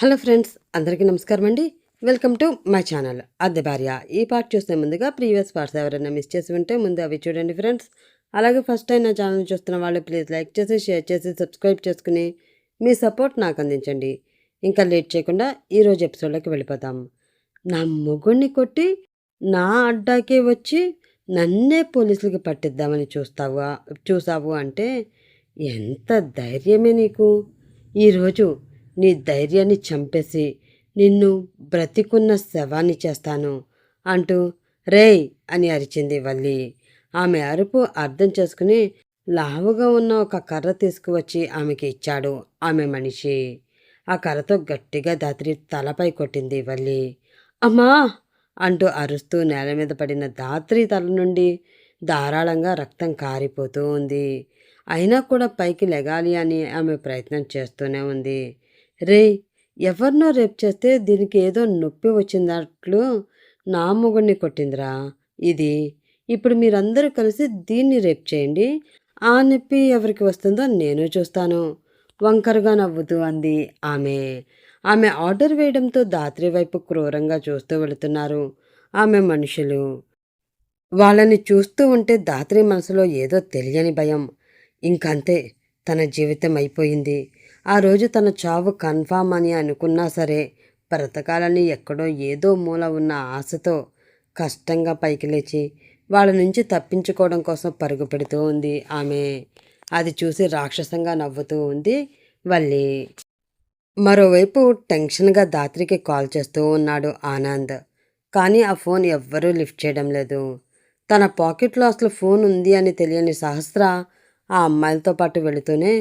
Hello friends అందరికీ నమస్కారం అండి. Welcome to my channel. అద్దె భార్య ఈ పార్ట్ చూసే ముందుగా ప్రీవియస్ పార్ట్స్ ఎవరైనా మిస్ చేసి ఉంటే ముందు అవి చూడండి ఫ్రెండ్స్. అలాగే ఫస్ట్ టైం నా ఛానల్ చూస్తున్న వాళ్ళు ప్లీజ్ లైక్ చేసి షేర్ చేసి సబ్స్క్రైబ్ చేసుకుని మీ సపోర్ట్ నాకు అందించండి. ఇంకా లేట్ చేయకుండా ఈరోజు ఎపిసోడ్లోకి వెళ్ళిపోతాం. నా మొగుడిని కొట్టి నా అడ్డాకే వచ్చి నన్నే పోలీసులకి పట్టిద్దామని చూస్తావా చూసావు అంటే ఎంత ధైర్యమే నీకు? ఈరోజు నీ ధైర్యాన్ని చంపేసి నిన్ను బ్రతికున్న శవాన్ని చేస్తాను అంటూ రేయ్ అని అరిచింది వల్లి. ఆమె అరుపు అర్థం చేసుకుని లావుగా ఉన్న ఒక కర్ర తీసుకువచ్చి ఆమెకి ఇచ్చాడు ఆమె మనిషి. ఆ కర్రతో గట్టిగా దాత్రి తలపై కొట్టింది వల్లి. అమ్మా! అంటూ అరుస్తూ నేల మీద పడిన దాత్రి తల నుండి ధారాళంగా రక్తం కారిపోతూ ఉంది. అయినా కూడా పైకి లెగాలి అని ఆమె ప్రయత్నం చేస్తూనే ఉంది. రే ఎవరినో రేప్ చేస్తే దీనికి ఏదో నొప్పి వచ్చిందట్లు నా మొగుడిని కొట్టిందిరా. ఇది ఇప్పుడు మీరందరూ కలిసి దీన్ని రేప్ చేయండి. ఆ నొప్పి ఎవరికి వస్తుందో నేను చూస్తాను. వంకరగా నవ్వుతూ అంది ఆమె. ఆమె ఆర్డర్ వేయడంతో దాత్రి వైపు క్రూరంగా చూస్తూ వెళుతున్నారు. ఆమె మనుషులు. వాళ్ళని చూస్తూ ఉంటే దాత్రి మనసులో ఏదో తెలియని భయం. ఇంకంతే తన జీవితం అయిపోయింది. ఆ రోజు తన చావు కన్ఫామ్ అని అనుకున్నా సరే బ్రతకాలని ఎక్కడో ఏదో మూల ఉన్న ఆశతో కష్టంగా పైకి లేచి వాళ్ళ నుంచి తప్పించుకోవడం కోసం పరుగు పెడుతూ ఉంది ఆమె. అది చూసి రాక్షసంగా నవ్వుతూ ఉంది వల్లి. మరోవైపు టెన్షన్గా దాత్రికి కాల్ చేస్తూ ఉన్నాడు ఆనంద్. కానీ ఆ ఫోన్ ఎవ్వరూ లిఫ్ట్ చేయడం లేదు. తన పాకెట్లో అసలు ఫోన్ ఉంది అని తెలియని సహస్ర ఆ అమ్మాయిలతో పాటు వెళుతూనే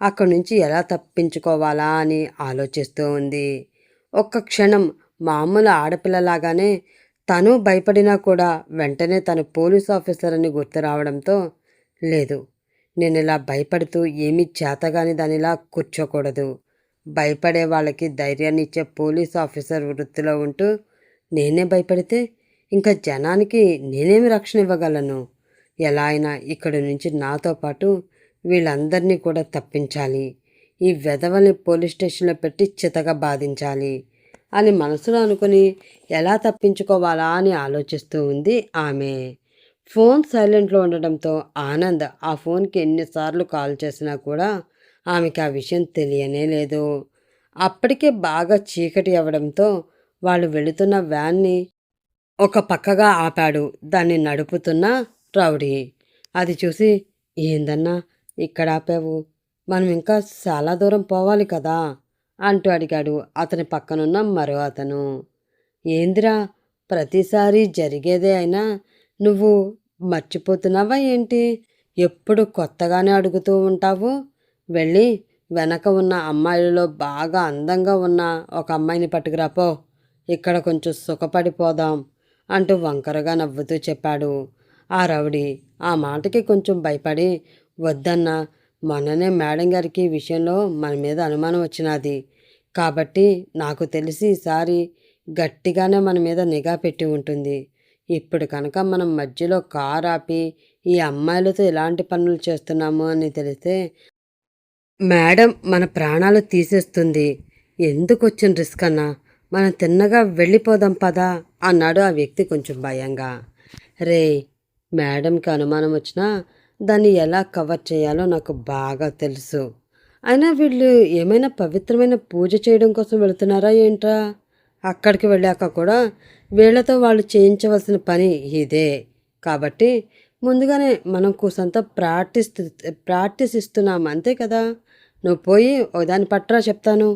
అక్కడి నుంచి ఎలా తప్పించుకోవాలా అని ఆలోచిస్తూ ఉంది. ఒక్క క్షణం మామూలు ఆడపిల్లలాగానే తను భయపడినా కూడా వెంటనే తను పోలీస్ ఆఫీసర్ అని గుర్తు రావడంతో లేదు నేను ఇలా భయపడుతూ ఏమీ చేతగాని దానిలా కూర్చోకూడదు. భయపడే వాళ్ళకి ధైర్యాన్ని ఇచ్చే పోలీస్ ఆఫీసర్ వృత్తిలో ఉంటూ నేనే భయపడితే ఇంకా జనానికి నేనేమి రక్షణ ఇవ్వగలను? ఎలా అయినా ఇక్కడి నుంచి నాతో పాటు వీళ్ళందరినీ కూడా తప్పించాలి. ఈ వెధవల్ని పోలీస్ స్టేషన్లో పెట్టి చితగా బాధించాలి అని మనసులో అనుకుని ఎలా తప్పించుకోవాలా అని ఆలోచిస్తూ ఉంది ఆమె. ఫోన్ సైలెంట్లో ఉండడంతో ఆనంద్ ఆ ఫోన్కి ఎన్నిసార్లు కాల్ చేసినా కూడా ఆమెకి ఆ విషయం తెలియనే లేదు. అప్పటికే బాగా చీకటి అవ్వడంతో వాళ్ళు వెళుతున్న వ్యాన్ని ఒక పక్కగా ఆపాడు. దాన్ని నడుపుతున్న రౌడీ. అది చూసి ఏందన్నా ఇక్కడ ఆపావు మనం ఇంకా చాలా దూరం పోవాలి కదా? అంటూ అడిగాడు అతని పక్కనున్న మరో అతను. ఏందిరా ప్రతిసారి జరిగేదే అయినా నువ్వు మర్చిపోతున్నావా ఏంటి? ఎప్పుడు కొత్తగానే అడుగుతూ ఉంటావు? వెళ్ళి వెనక ఉన్న అమ్మాయిలలో బాగా అందంగా ఉన్న ఒక అమ్మాయిని పట్టుకురాపో ఇక్కడ కొంచెం సుఖపడిపోదాం అంటూ వంకరగా నవ్వుతూ చెప్పాడు. ఆ రౌడీ ఆ మాటకి కొంచెం భయపడి వద్దన్నా. మొన్ననే మేడం గారికి విషయంలో మన మీద అనుమానం వచ్చినది. కాబట్టి నాకు తెలిసి ఈసారి గట్టిగానే మన మీద నిఘా పెట్టి ఉంటుంది. ఇప్పుడు కనుక మనం మధ్యలో కారు ఆపి ఈ అమ్మాయిలతో ఇలాంటి పనులు చేస్తున్నాము అని తెలిస్తే మేడం మన ప్రాణాలు తీసేస్తుంది. ఎందుకు వచ్చిన రిస్క్ అన్నా? మనం తిన్నగా వెళ్ళిపోదాం పదా అన్నాడు ఆ వ్యక్తి కొంచెం భయంగా. రే మేడంకి అనుమానం వచ్చినా దాన్ని ఎలా కవర్ చేయాలో నాకు బాగా తెలుసు. అయినా వీళ్ళు ఏమైనా పవిత్రమైన పూజ చేయడం కోసం వెళుతున్నారా ఏంట్రా? అక్కడికి వెళ్ళాక కూడా వీళ్ళతో వాళ్ళు చేయించవలసిన పని ఇదే. కాబట్టి ముందుగానే మనం కూసంతా ప్రాక్టీస్ ప్రాక్టీస్ ఇస్తున్నాం అంతే కదా? నువ్వు పోయి ఓ దాన్ని పట్రా చెప్తాను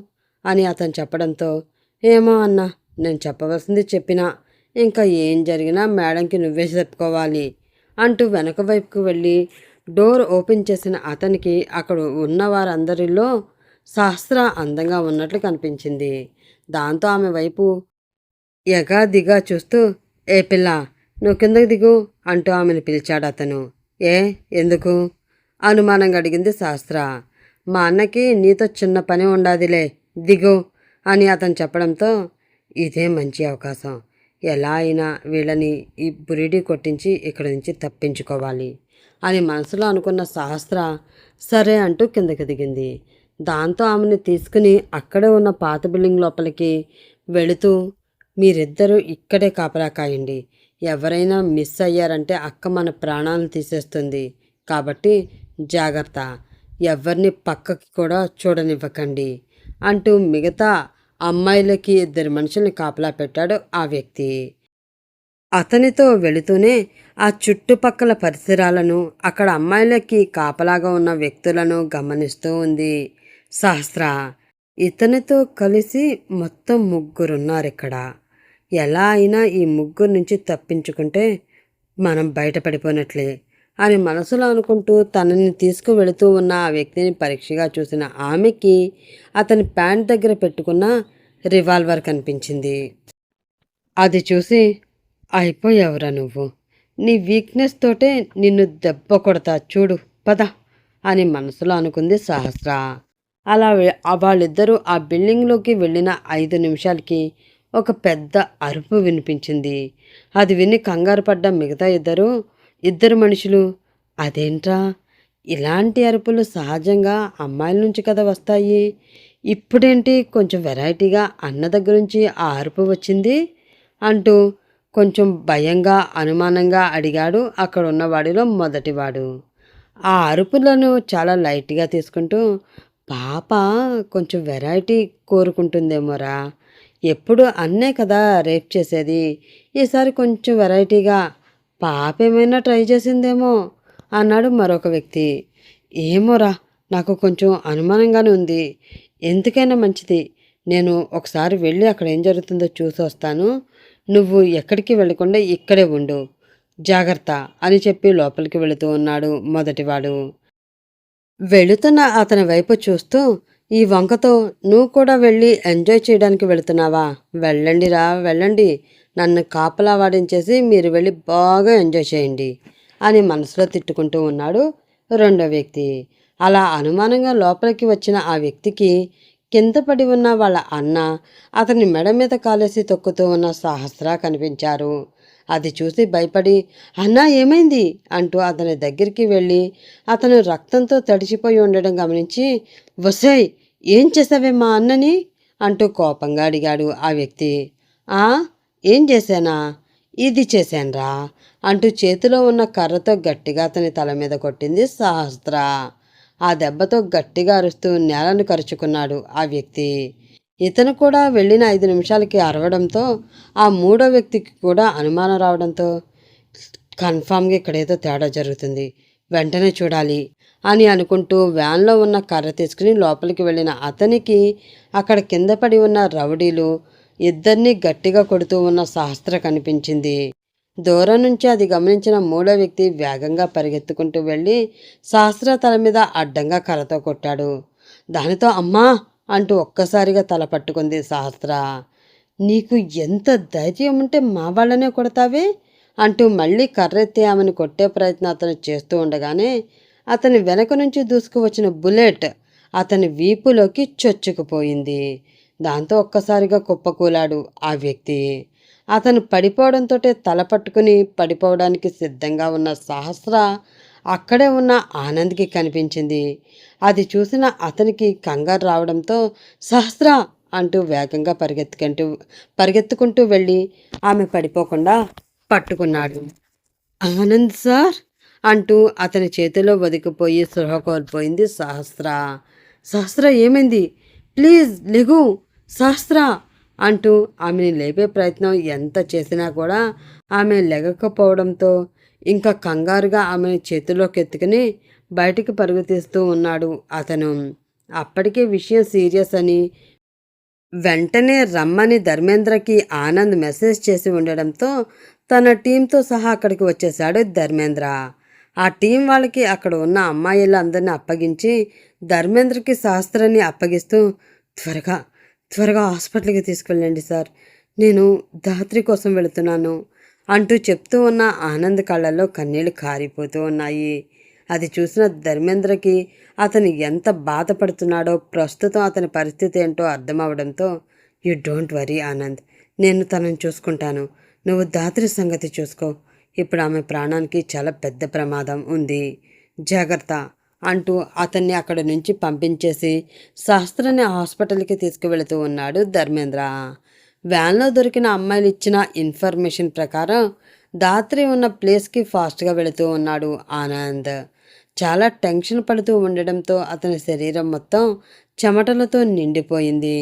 అని అతను చెప్పడంతో ఏమో అన్నా నేను చెప్పవలసింది చెప్పినా ఇంకా ఏం జరిగినా మేడంకి నువ్వే చెప్పుకోవాలి. అంటూ వెనక వైపుకు వెళ్ళి డోర్ ఓపెన్ చేసిన అతనికి అక్కడ ఉన్న వారందరిలో సహస్ర అందంగా ఉన్నట్లు కనిపించింది. దాంతో ఆమె వైపు ఎగా దిగా చూస్తూ ఏ పిల్ల నువ్వు కిందకు దిగు అంటూ ఆమెను పిలిచాడు అతను. ఏ ఎందుకు? అనుమానంగా అడిగింది శాస్త్ర మా అన్నకి నీతో చిన్న పని ఉండాదిలే దిగు అని అతను చెప్పడంతో ఇదే మంచి అవకాశం. ఎలా అయినా వీళ్ళని ఈ బురిడి కొట్టించి ఇక్కడి నుంచి తప్పించుకోవాలి అని మనసులో అనుకున్న సహస్ర సరే అంటూ కిందకి దిగింది. దాంతో ఆమెను తీసుకుని అక్కడే ఉన్న పాత బిల్డింగ్ లోపలికి వెళుతూ మీరిద్దరూ ఇక్కడే కాపలా కాయండి ఎవరైనా మిస్ అయ్యారంటే అక్క మన ప్రాణాలను తీసేస్తుంది. కాబట్టి జాగ్రత్త. ఎవరిని పక్కకి కూడా చూడనివ్వకండి అంటూ మిగతా అమ్మాయిలకి ఇద్దరు మనుషుల్ని కాపలా పెట్టాడు ఆ వ్యక్తి. అతనితో వెళుతూనే ఆ చుట్టుపక్కల పరిసరాలను అక్కడ అమ్మాయిలకి కాపలాగా ఉన్న వ్యక్తులను గమనిస్తూ ఉంది సహస్ర. ఇతనితో కలిసి మొత్తం ముగ్గురున్నారు ఇక్కడ. ఎలా అయినా ఈ ముగ్గురు నుంచి తప్పించుకుంటే మనం బయటపడిపోయినట్లే అని మనసులో అనుకుంటూ తనని తీసుకువెళుతూ ఉన్న ఆ వ్యక్తిని పరీక్షగా చూసిన ఆమెకి అతని ప్యాంట్ దగ్గర పెట్టుకున్న రివాల్వర్ కనిపించింది. అది చూసి అయిపోయావురా నువ్వు. నీ వీక్నెస్ తోటే నిన్ను దెబ్బ కొడతా చూడు పద అని మనసులో అనుకుంది సహస్ర. అలా వాళ్ళిద్దరూ ఆ బిల్డింగ్లోకి వెళ్ళిన ఐదు నిమిషాలకి ఒక పెద్ద అరుపు వినిపించింది. అది విని కంగారు పడ్డ మిగతా ఇద్దరు ఇద్దరు మనుషులు అదేంట్రా? ఇలాంటి అరుపులు సహజంగా అమ్మాయిల నుంచి కదా వస్తాయి? ఇప్పుడేంటి కొంచెం వెరైటీగా అన్న దగ్గర నుంచి ఆ అరుపు వచ్చింది? అంటూ కొంచెం భయంగా అనుమానంగా అడిగాడు అక్కడ ఉన్నవాడిలో మొదటివాడు. ఆ అరుపులను చాలా లైట్గా తీసుకుంటూ పాప కొంచెం వెరైటీ కోరుకుంటుందేమోరా? ఎప్పుడు అన్నే కదా రేప్ చేసేది? ఈసారి కొంచెం వెరైటీగా పాప ఏమైనా ట్రై చేసిందేమో అన్నాడు మరొక వ్యక్తి. ఏమోరా నాకు కొంచెం అనుమానంగానే ఉంది. ఎందుకైనా మంచిది. నేను ఒకసారి వెళ్ళి అక్కడ ఏం జరుగుతుందో చూసి వస్తాను. నువ్వు ఎక్కడికి వెళ్ళకుండా ఇక్కడే ఉండు. జాగ్రత్త అని చెప్పి లోపలికి వెళుతూ ఉన్నాడు మొదటివాడు. వెళుతున్న అతని వైపు చూస్తూ ఈ వంకతో నువ్వు కూడా వెళ్ళి ఎంజాయ్ చేయడానికి వెళుతున్నావా? వెళ్ళండిరా వెళ్ళండి. నన్ను కాపలా వాడించేసి మీరు వెళ్ళి బాగా ఎంజాయ్ చేయండి అని మనసులో తిట్టుకుంటూ ఉన్నాడు రెండో వ్యక్తి. అలా అనుమానంగా లోపలికి వచ్చిన ఆ వ్యక్తికి కింద పడి ఉన్న వాళ్ళ అన్న అతని మెడ మీద కాలేసి తొక్కుతూ ఉన్న సహస్ర కనిపించారు. అది చూసి భయపడి అన్నా ఏమైంది? అంటూ అతని దగ్గరికి వెళ్ళి అతను రక్తంతో తడిచిపోయి ఉండడం గమనించి వసేయ్ ఏం చేసావే మా అన్నని? అంటూ కోపంగా అడిగాడు ఆ వ్యక్తి. ఆ ఏం చేశానా? ఇది చేశానరా? అంటూ చేతిలో ఉన్న కర్రతో గట్టిగా అతని తల మీద కొట్టింది సహస్ర. ఆ దెబ్బతో గట్టిగా అరుస్తూ నేలను కరుచుకున్నాడు ఆ వ్యక్తి. ఇతను కూడా వెళ్ళిన ఐదు నిమిషాలకి అరవడంతో ఆ మూడో వ్యక్తికి కూడా అనుమానం రావడంతో కన్ఫామ్గా ఇక్కడేదో తేడా జరుగుతుంది. వెంటనే చూడాలి అని అనుకుంటూ వ్యాన్లో ఉన్న కర్ర తీసుకుని లోపలికి వెళ్ళిన అతనికి అక్కడ కింద పడి ఉన్న రౌడీలు ఇద్దరిని గట్టిగా కొడుతూ ఉన్న సహస్ర కనిపించింది. దూరం నుంచి అది గమనించిన మూడో వ్యక్తి వేగంగా పరిగెత్తుకుంటూ వెళ్ళి సహస్ర తల మీద అడ్డంగా కర్రతో కొట్టాడు. దానితో అమ్మా! అంటూ ఒక్కసారిగా తల పట్టుకుంది సహస్ర నీకు ఎంత ధైర్యం ఉంటే మా వాళ్ళనే కొడతావే? అంటూ మళ్ళీ కర్రెత్తి ఆమెను కొట్టే ప్రయత్నం అతను చేస్తూ ఉండగానే అతని వెనక నుంచి దూసుకువచ్చిన బుల్లెట్ అతని వీపులోకి చొచ్చుకుపోయింది. దాంతో ఒక్కసారిగా కుప్పకూలాడు ఆ వ్యక్తి. అతను పడిపోవడంతో తల పట్టుకుని పడిపోవడానికి సిద్ధంగా ఉన్న సహస్ర అక్కడే ఉన్న ఆనంద్కి కనిపించింది. అది చూసిన అతనికి కంగారు రావడంతో సహస్ర అంటూ వేగంగా పరిగెత్తుకుంటూ పరిగెత్తుకుంటూ వెళ్ళి ఆమె పడిపోకుండా పట్టుకున్నాడు. ఆనంద్ సార్? అంటూ అతని చేతిలో వదికిపోయి సృహ కోల్పోయింది సహస్ర. సహస్ర ఏమైంది? ప్లీజ్ లెగు. సహస్ర అంటూ ఆమెని లేపే ప్రయత్నం ఎంత చేసినా కూడా ఆమె లెగకపోవడంతో ఇంకా కంగారుగా ఆమె చేతిలోకి ఎత్తుకుని బయటికి పరుగు తీస్తూ ఉన్నాడు అతను. అప్పటికే విషయం సీరియస్ అని వెంటనే రమ్మని ధర్మేంద్రకి ఆనంద్ మెసేజ్ చేసి ఉండడంతో తన టీంతో సహా అక్కడికి వచ్చేశాడు ధర్మేంద్ర. ఆ టీం వాళ్ళకి అక్కడ ఉన్న అమ్మాయిలందరినీ అప్పగించి ధర్మేంద్రకి శాస్త్రాన్ని అప్పగిస్తూ త్వరగా త్వరగా హాస్పిటల్కి తీసుకెళ్ళండి సార్. నేను ధాత్రి కోసం వెళుతున్నాను. అంటూ చెప్తూ ఉన్న ఆనంద్ కళ్ళల్లో కన్నీళ్ళు కారిపోతూ ఉన్నాయి. అది చూసిన ధర్మేంద్రకి అతను ఎంత బాధపడుతున్నాడో ప్రస్తుతం అతని పరిస్థితి ఏంటో అర్థమవడంతో యూ డోంట్ వరీ ఆనంద్. నేను తనను చూసుకుంటాను. నువ్వు దాత్రి సంగతి చూసుకో. ఇప్పుడు ఆమె ప్రాణానికి చాలా పెద్ద ప్రమాదం ఉంది. జాగ్రత్త. అంటూ అతన్ని అక్కడి నుంచి పంపించేసి శాస్త్రాన్ని హాస్పిటల్కి తీసుకువెళుతూ ఉన్నాడు ధర్మేంద్ర. వ్యాన్లో దొరికిన అమ్మాయిలు ఇచ్చిన ఇన్ఫర్మేషన్ ప్రకారం దాత్రి ఉన్న ప్లేస్కి ఫాస్ట్గా వెళుతూ ఉన్నాడు ఆనంద్. చాలా టెన్షన్ పడుతూ ఉండడంతో అతని శరీరం మొత్తం చెమటలతో నిండిపోయింది.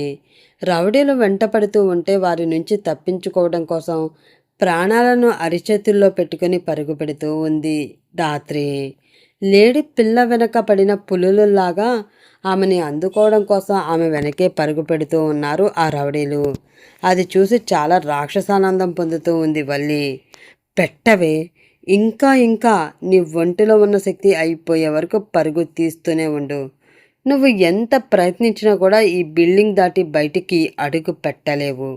రౌడీలు వెంట పడుతూ ఉంటే వారి నుంచి తప్పించుకోవడం కోసం ప్రాణాలను అరిచేతుల్లో పెట్టుకుని పరుగు పెడుతూ ఉంది దాత్రి లేడి పిల్ల వెనక పడిన పులులలాగా ఆమెని అందుకోవడం కోసం ఆమె వెనకే పరుగు పెడుతూ ఉన్నారు ఆ రౌడీలు. అది చూసి చాలా రాక్షసానందం పొందుతూ ఉంది వల్లి. పెట్టవే ఇంకా ఇంకా నీ ఒంటిలో ఉన్న శక్తి అయిపోయే వరకు పరుగు తీస్తూనే ఉండు. నువ్వు ఎంత ప్రయత్నించినా కూడా ఈ బిల్డింగ్ దాటి బయటికి అడుగు పెట్టలేవు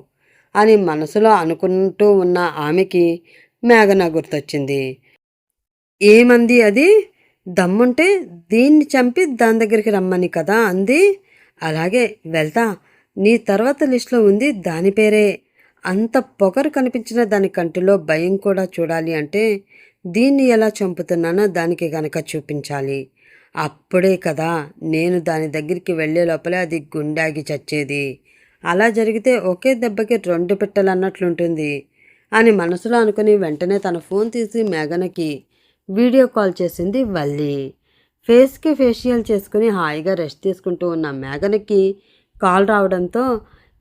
అని మనసులో అనుకుంటూ ఉన్న ఆమెకి మేఘన గుర్తొచ్చింది. ఏమంది అది? దమ్ముంటే దీన్ని చంపి దాని దగ్గరికి రమ్మని కదా అంది. అలాగే వెళ్తా నీ తర్వాత లిస్టులో ఉంది దాని పేరే. అంత పొగరు కనిపించిన దాని కంటిలో భయం కూడా చూడాలి అంటే దీన్ని ఎలా చంపుతున్నానో దానికి గనక చూపించాలి. అప్పుడే కదా నేను దాని దగ్గరికి వెళ్ళే లోపలే అది గుండాగి చచ్చేది. అలా జరిగితే ఒకే దెబ్బకి రెండు పెట్టాలన్నట్లుంటుంది అని మనసులో అనుకుని వెంటనే తన ఫోన్ తీసి మేఘనకి వీడియో కాల్ చేసింది వల్లి. ఫేస్కి ఫేషియల్ చేసుకుని హాయిగా రెస్ట్ తీసుకుంటూ ఉన్న మేఘనకి కాల్ రావడంతో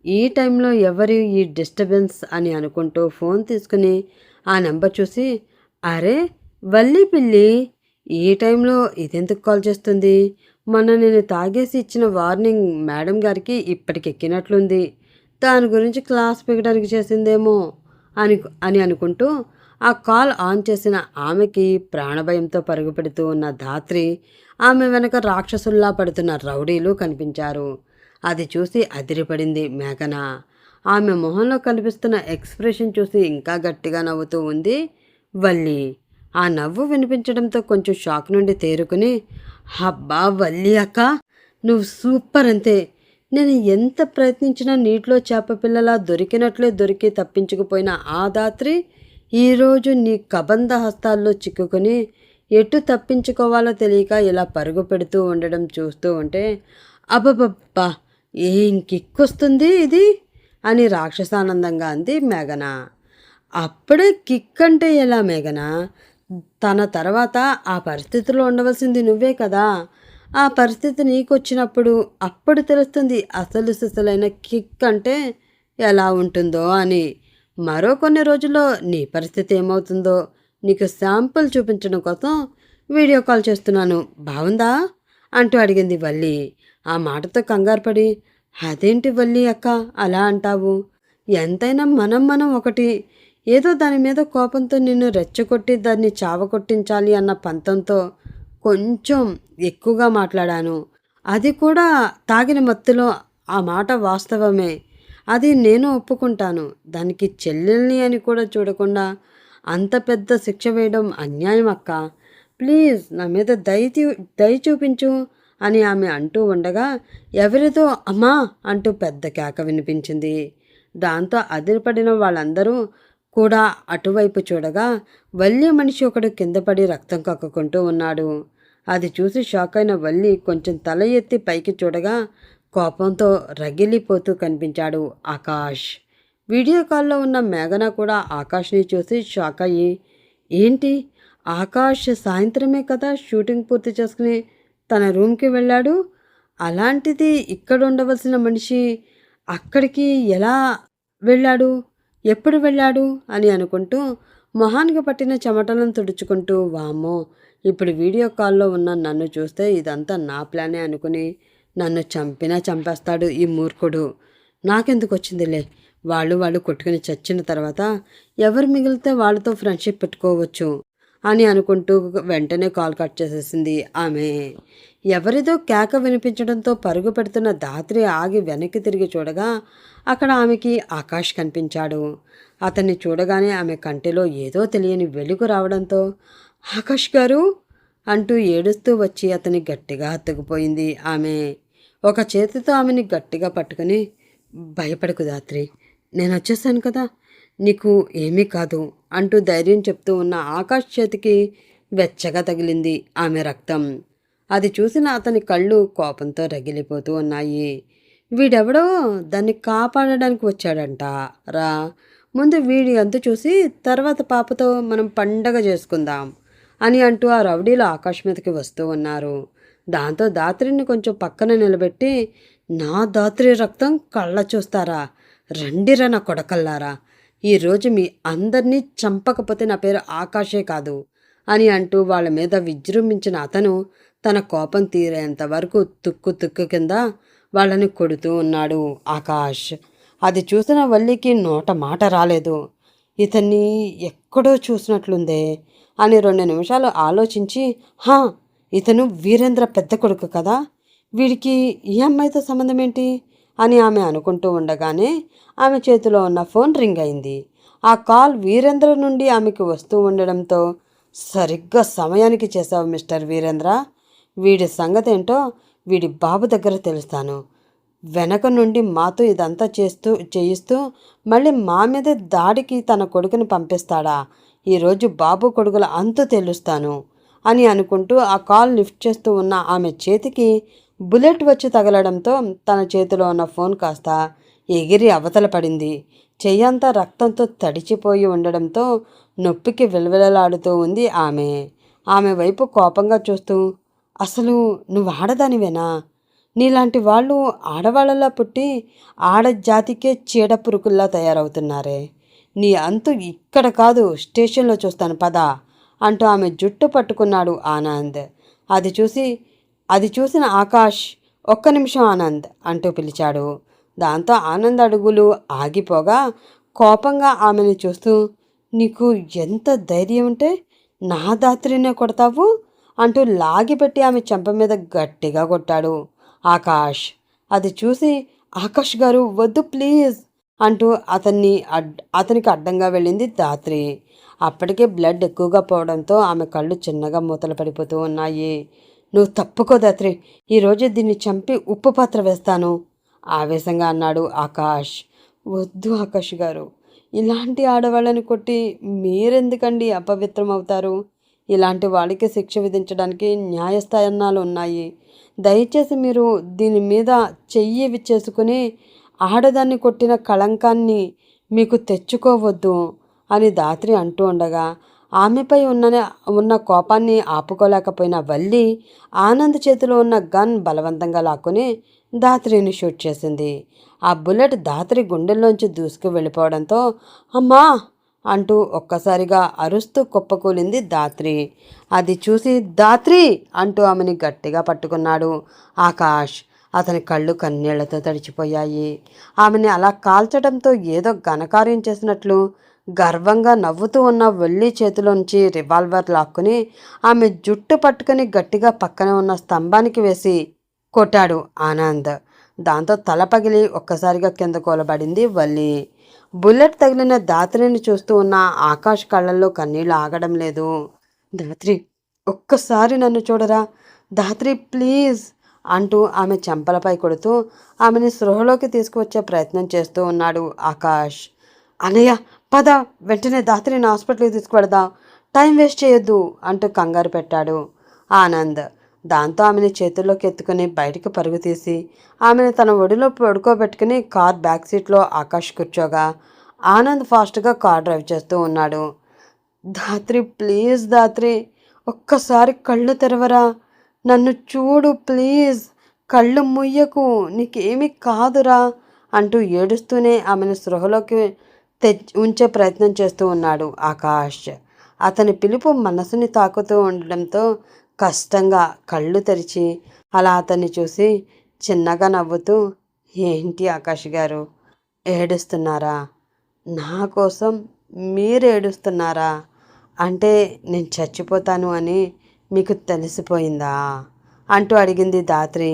ఈ టైంలో ఎవరి ఈ డిస్టర్బెన్స్ అని అనుకుంటూ ఫోన్ తీసుకుని ఆ నెంబర్ చూసి అరే వల్లి పిల్లి ఈ టైంలో ఇదెందుకు కాల్ చేస్తుంది? మొన్న నేను తాగేసి ఇచ్చిన వార్నింగ్ మేడం గారికి ఇప్పటికి ఎక్కినట్లుంది. దాని గురించి క్లాస్ పీకడానికి చేసిందేమో అని అని అనుకుంటూ ఆ కాల్ ఆన్ చేసిన ఆమెకి ప్రాణభయంతో పరుగుపెడుతూ ఉన్న ధాత్రి ఆమె వెనక రాక్షసుల్లా పడుతున్న రౌడీలు కనిపించారు. అది చూసి అదిరిపడింది మేఘన. ఆమె మొహంలో కనిపిస్తున్న ఎక్స్ప్రెషన్ చూసి ఇంకా గట్టిగా నవ్వుతూ ఉంది వల్లి. ఆ నవ్వు వినిపించడంతో కొంచెం షాక్ నుండి తేరుకుని హబ్బా వల్లి అక్క నువ్వు సూపర్ అంతే. నేను ఎంత ప్రయత్నించినా నీటిలో చేప పిల్లలా దొరికినట్లే దొరికి తప్పించుకుపోయిన ఆ దాత్రి ఈరోజు నీ కబంధ హస్తాల్లో చిక్కుకొని ఎటు తప్పించుకోవాలో తెలియక ఇలా పరుగు పెడుతూ ఉండడం చూస్తూ ఉంటే అబ్బబ్బబ్బా ఏం కిక్కొస్తుంది ఇది? అని రాక్షసానందంగా అంది మేఘన. అప్పుడే కిక్ అంటే ఎలా మేఘన? తన తర్వాత ఆ పరిస్థితిలో ఉండవలసింది నువ్వే కదా. ఆ పరిస్థితి నీకు వచ్చినప్పుడు అప్పుడు తెలుస్తుంది అసలు సిసలైన కిక్ అంటే ఎలా ఉంటుందో అని మరో కొన్ని రోజుల్లో నీ పరిస్థితి ఏమవుతుందో నీకు శాంపుల్ చూపించడం కోసం వీడియో కాల్ చేస్తున్నాను. బాగుందా అంటూ అడిగింది వల్లి. ఆ మాటతో కంగారు పడి అదేంటి వల్లి అక్క అలా అంటావు? ఎంతైనా మనం మనం ఒకటి. ఏదో దాని మీద కోపంతో నిన్ను రెచ్చగొట్టి దాన్ని చావకొట్టించాలి అన్న పంతంతో కొంచెం ఎక్కువగా మాట్లాడాను. అది కూడా తాగిన మత్తులో ఆ మాట వాస్తవమే. అది నేను ఒప్పుకుంటాను. దానికి చెల్లెల్ని అని కూడా చూడకుండా అంత పెద్ద శిక్ష వేయడం అన్యాయం అక్క. ప్లీజ్ నా మీద దయ దయ చూపించు అని ఆమె అంటూ ఉండగా ఎవరితో అమ్మా అంటూ పెద్ద కేక వినిపించింది. దాంతో అదిరిపడిన వాళ్ళందరూ కూడా అటువైపు చూడగా వల్లి మనిషి ఒకడు కింద పడి రక్తం కక్కుకుంటూ ఉన్నాడు. అది చూసి షాక్ అయిన వల్లి కొంచెం తల ఎత్తి పైకి చూడగా కోపంతో రగిలిపోతూ కనిపించాడు ఆకాష్. వీడియో కాల్లో ఉన్న మేఘన కూడా ఆకాష్ని చూసి షాక్ అయ్యి ఏంటి? ఆకాష్ సాయంత్రమే కదా షూటింగ్ పూర్తి చేసుకుని తన రూమ్కి వెళ్ళాడు? అలాంటిది ఇక్కడ ఉండవలసిన మనిషి అక్కడికి ఎలా వెళ్ళాడు? ఎప్పుడు వెళ్ళాడు? అని అనుకుంటూ మొహానికి పట్టిన చెమటలను తుడుచుకుంటూ వామ్మో! ఇప్పుడు వీడియో కాల్లో ఉన్న నన్ను చూస్తే ఇదంతా నా ప్లానే అనుకుని నన్ను చంపినా చంపేస్తాడు ఈ మూర్ఖుడు. నాకెందుకు వచ్చిందిలే వాళ్ళు వాళ్ళు కొట్టుకుని చచ్చిన తర్వాత ఎవరు మిగిలితే వాళ్ళతో ఫ్రెండ్షిప్ పెట్టుకోవచ్చు అని అనుకుంటూ వెంటనే కాల్ కట్ చేసేసింది ఆమె. ఎవరిదో కేక వినిపించడంతో పరుగు పెడుతున్న దాత్రి ఆగి వెనక్కి తిరిగి చూడగా అక్కడ ఆమెకి ఆకాష్ కనిపించాడు. అతన్ని చూడగానే ఆమె కంటిలో ఏదో తెలియని వెలుగు రావడంతో ఆకాష్ గారు? అంటూ ఏడుస్తూ వచ్చి అతని గట్టిగా హత్తుకుపోయింది ఆమె. ఒక చేతితో ఆమెని గట్టిగా పట్టుకుని భయపడకు దాత్రి. నేను వచ్చేసాను కదా. నీకు ఏమీ కాదు అంటూ ధైర్యం చెప్తూ ఉన్న ఆకాష్ చేతికి వెచ్చగా తగిలింది ఆమె రక్తం. అది చూసిన అతని కళ్ళు కోపంతో రగిలిపోతూ ఉన్నాయి. వీడెవడో? దాన్ని కాపాడడానికి వచ్చాడంట. రా. ముందు వీడి అంతు చూసి తర్వాత పాపతో మనం పండగ చేసుకుందాం అని అంటూ ఆ రౌడీలు ఆకాశ్ మీదకి వస్తూ ఉన్నారు. దాంతో దాత్రిని కొంచెం పక్కన నిలబెట్టి నా దాత్రి రక్తం కళ్ళ చూస్తారా? రండిరా నా కొడకల్లారా. ఈరోజు మీ అందరినీ చంపకపోతే నా పేరు ఆకాశే కాదు అని అంటూ వాళ్ళ మీద విజృంభించిన అతను తన కోపం తీరేంత వరకు తుక్కు తుక్కు కింద వాళ్ళని కొడుతూ ఉన్నాడు ఆకాష్. అది చూసిన వల్లికి నోట మాట రాలేదు. ఇతన్ని ఎక్కడో చూసినట్లుందే అని రెండు నిమిషాలు ఆలోచించి హా ఇతను వీరేంద్ర పెద్ద కొడుకు కదా? వీడికి ఈ అమ్మాయితో సంబంధం ఏంటి అని ఆమె అనుకుంటూ ఉండగానే ఆమె చేతిలో ఉన్న ఫోన్ రింగ్ అయింది. ఆ కాల్ వీరేంద్ర నుండి ఆమెకు వస్తూ ఉండడంతో సరిగ్గా సమయానికి చేశావు మిస్టర్ వీరేంద్ర. వీడి సంగతి ఏంటో వీడి బాబు దగ్గర తెలుస్తాను. వెనక నుండి మాతో ఇదంతా చేస్తూ చేయిస్తూ మళ్ళీ మా మీద దాడికి తన కొడుకుని పంపిస్తాడా? ఈరోజు బాబు కొడుకుల అంతు తెలుస్తాను. అని అనుకుంటూ ఆ కాల్ లిఫ్ట్ చేస్తూ ఉన్న ఆమె చేతికి బుల్లెట్ వచ్చి తగలడంతో తన చేతిలో ఉన్న ఫోన్ కాస్త ఎగిరి అవతల పడింది. చెయ్యంతా రక్తంతో తడిచిపోయి ఉండడంతో నొప్పికి విలవిలలాడుతూ ఉంది ఆమె. ఆమె వైపు కోపంగా చూస్తూ అసలు నువ్వు ఆడదానివేనా? నీలాంటి వాళ్ళు ఆడవాళ్ళలా పుట్టి ఆడజాతికే చీడ పురుకుల్లా తయారవుతున్నారే. నీ అంతు ఇక్కడ కాదు స్టేషన్లో చూస్తాను పద. అంటూ ఆమె జుట్టు పట్టుకున్నాడు ఆనంద్. అది చూసి అది చూసిన ఆకాష్ ఒక్క నిమిషం ఆనంద్ అంటూ పిలిచాడు. దాంతో ఆనంద్ అడుగులు ఆగిపోగా కోపంగా ఆమెను చూస్తూ నీకు ఎంత ధైర్యం ఉంటే నా దాత్రినే కొడతావు? అంటూ లాగిపెట్టి ఆమె చెంప మీద గట్టిగా కొట్టాడు ఆకాష్. అది చూసి ఆకాష్ గారు వద్దు ప్లీజ్ అంటూ అతన్ని అడ్ అతనికి అడ్డంగా వెళ్ళింది దాత్రి. అప్పటికే బ్లడ్ ఎక్కువగా పోవడంతో ఆమె కళ్ళు చిన్నగా మూతలు పడిపోతూ ఉన్నాయి. నువ్వు తప్పుకో దాత్రి ఈరోజు దీన్ని చంపి ఉప్పు పాత్ర వేస్తాను ఆవేశంగా అన్నాడు ఆకాష్. వద్దు ఆకాష్ గారు. ఇలాంటి ఆడవాళ్ళని కొట్టి మీరెందుకండి అపవిత్రం అవుతారు ఇలాంటి వాళ్ళకి శిక్ష విధించడానికి న్యాయస్థానాలు ఉన్నాయి. దయచేసి మీరు దీని మీద చెయ్యి చేసుకుని ఆడదాన్ని కొట్టిన కళంకాన్ని మీకు తెచ్చుకోవద్దు. అని దాత్రి అంటూ ఉండగా ఆమెపై ఉన్న ఉన్న కోపాన్ని ఆపుకోలేకపోయిన వల్లి ఆనంద్ చేతిలో ఉన్న గన్ బలవంతంగా లాక్కుని దాత్రిని షూట్ చేసింది. ఆ బుల్లెట్ దాత్రి గుండెల్లోంచి దూసుకు వెళ్ళిపోవడంతో అమ్మా! అంటూ ఒక్కసారిగా అరుస్తూ కుప్పకూలింది దాత్రి. అది చూసి దాత్రి! అంటూ ఆమెని గట్టిగా పట్టుకున్నాడు ఆకాష్. అతని కళ్ళు కన్నీళ్ళతో తడిచిపోయాయి. ఆమెని అలా కాల్చడంతో ఏదో ఘనకార్యం చేసినట్లు గర్వంగా నవ్వుతూ ఉన్న వెల్లి చేతిలోంచి రివాల్వర్ లాక్కుని ఆమె జుట్టు పట్టుకుని గట్టిగా పక్కనే ఉన్న స్తంభానికి వేసి కొట్టాడు ఆనంద్. దాంతో తల పగిలి ఒక్కసారిగా కింద కూలబడింది వల్లి. బుల్లెట్ తగిలిన దాత్రిని చూస్తూ ఉన్న ఆకాష్ కళ్ళల్లో కన్నీళ్ళు ఆగడం లేదు. దాత్రి ఒక్కసారి నన్ను చూడరా? దాత్రి ప్లీజ్! అంటూ ఆమె చెంపలపై కొడుతూ ఆమెని స్పృహలోకి తీసుకువచ్చే ప్రయత్నం చేస్తూ ఉన్నాడు ఆకాష్. అనయ్య పద వెంటనే దాత్రిని హాస్పిటల్కి తీసుకువెడదాం? టైం వేస్ట్ చేయొద్దు అంటూ కంగారు పెట్టాడు ఆనంద్. దాంతో ఆమెని చేతుల్లోకి ఎత్తుకుని బయటికి పరుగు తీసి ఆమెను తన ఒడిలో పడుకోబెట్టుకుని కార్ బ్యాక్ సీట్లో ఆకాష్ కూర్చోగా ఆనంద్ ఫాస్ట్గా కార్ డ్రైవ్ చేస్తూ ఉన్నాడు. దాత్రి ప్లీజ్ దాత్రి ఒక్కసారి కళ్ళు తెరవరా. నన్ను చూడు ప్లీజ్ కళ్ళు ముయ్యకు నీకేమీ కాదురా అంటూ ఏడుస్తూనే ఆమెను సృహలోకి ఉంచే ప్రయత్నం చేస్తూ ఉన్నాడు ఆకాష్. అతని పిలుపు మనసుని తాకుతూ ఉండడంతో కష్టంగా కళ్ళు తెరిచి అలా అతన్ని చూసి చిన్నగా నవ్వుతూ ఏంటి ఆకాష్ గారు ఏడుస్తున్నారా? నా కోసం మీరు ఏడుస్తున్నారా? అంటే నేను చచ్చిపోతాను అని మీకు తెలిసిపోయిందా? అంటూ అడిగింది దాత్రి.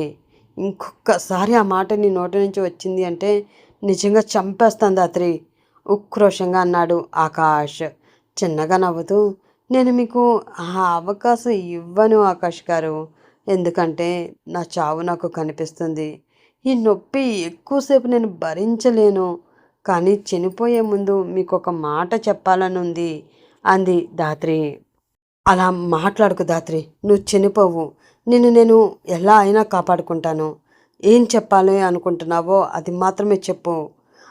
ఇంకొకసారి ఆ మాట నీ నోటి నుంచి వచ్చింది అంటే నిజంగా చంపేస్తాను దాత్రి. ఉక్రోషంగా అన్నాడు ఆకాష్. చిన్నగా నవ్వుతూ నేను మీకు ఆ అవకాశం ఇవ్వను ఆకాష్ గారు. ఎందుకంటే నా చావు నాకు కనిపిస్తుంది. ఈ నొప్పి ఎక్కువసేపు నేను భరించలేను. కానీ చనిపోయే ముందు మీకు ఒక మాట చెప్పాలని ఉంది అంది దాత్రి అలా మాట్లాడుకు దాత్రి నువ్వు చనిపోవు. నిన్ను నేను ఎలా అయినా కాపాడుకుంటాను. ఏం చెప్పాలి అనుకుంటున్నావో అది మాత్రమే చెప్పు.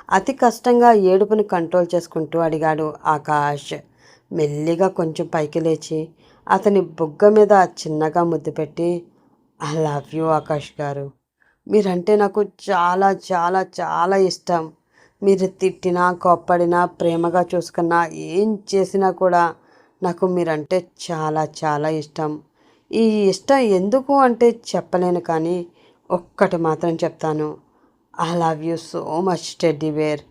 అతి కష్టంగా ఏడుపుని కంట్రోల్ చేసుకుంటూ అడిగాడు ఆకాష్. మెల్లిగా కొంచెం పైకి లేచి అతని బుగ్గ మీద చిన్నగా ముద్దు పెట్టి ఐ లవ్ యూ ఆకాష్ గారు. మీరంటే నాకు చాలా చాలా చాలా ఇష్టం. మీరు తిట్టినా కోప్పడినా ప్రేమగా చూసుకున్నా ఏం చేసినా కూడా నాకు మీరంటే చాలా చాలా ఇష్టం. ఈ ఇష్టం ఎందుకు అంటే చెప్పలేను కానీ ఒక్కటి మాత్రం చెప్తాను. I love you so much teddy bear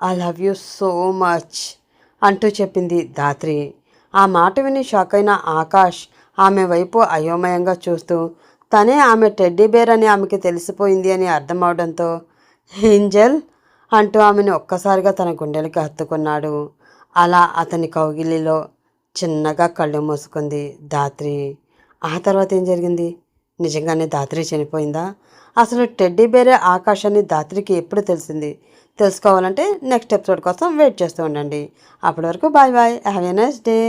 I love you so much అంటూ చెప్పింది ధాత్రి. ఆ మాట విని షాక్ అయిన ఆకాష్ ఆమె వైపు అయోమయంగా చూస్తూ తనే ఆమె టెడ్డీ బేర్ అని ఆమెకి తెలిసిపోయింది అని అర్థం అవడంతో ఏంజల్? అంటూ ఆమెను ఒక్కసారిగా తన గుండెలకి హత్తుకున్నాడు. అలా అతని కౌగిలిలో చిన్నగా కళ్ళు మూసుకుంది ధాత్రి. ఆ తర్వాత ఏం జరిగింది? నిజంగానే ధాత్రి చనిపోయిందా? అసలు టెడ్డీ బేరే ఆకాశాన్ని ధాత్రికి ఎప్పుడు తెలిసింది? తెలుసుకోవాలంటే నెక్స్ట్ ఎపిసోడ్ కోసం వెయిట్ చేస్తూ ఉండండి. అప్పటి వరకు bye bye. Have a nice day.